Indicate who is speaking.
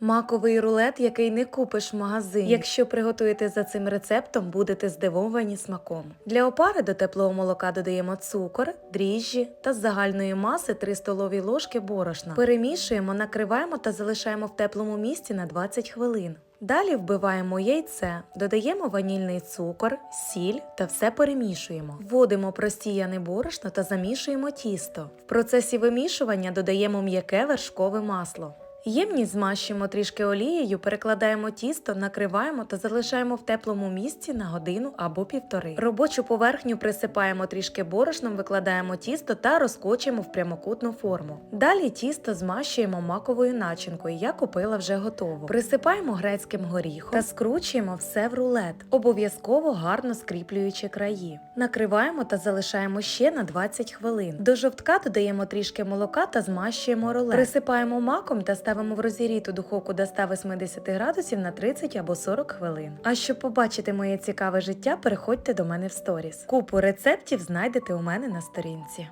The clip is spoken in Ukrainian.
Speaker 1: Маковий рулет, який не купиш в магазині. Якщо приготуєте за цим рецептом, будете здивовані смаком. Для опари до теплого молока додаємо цукор, дріжджі та з загальної маси 3 столові ложки борошна. Перемішуємо, накриваємо та залишаємо в теплому місці на 20 хвилин. Далі вбиваємо яйце, додаємо ванільний цукор, сіль та все перемішуємо. Вводимо простіяне борошно та замішуємо тісто. В процесі вимішування додаємо м'яке вершкове масло. Ємність змащуємо трішки олією, перекладаємо тісто, накриваємо та залишаємо в теплому місці на годину або півтори. Робочу поверхню присипаємо трішки борошном, викладаємо тісто та розкочуємо в прямокутну форму. Далі тісто змащуємо маковою начинкою, я купила вже готово. Присипаємо грецьким горіхом та скручуємо все в рулет, обов'язково гарно скріплюючи краї. Накриваємо та залишаємо ще на 20 хвилин. До жовтка додаємо трішки молока та змащуємо рулет. Присипаємо маком та ставимо в розігріту духовку до 180 градусів на 30 або 40 хвилин. А щоб побачити моє цікаве життя, переходьте до мене в сторіс. Купу рецептів знайдете у мене на сторінці.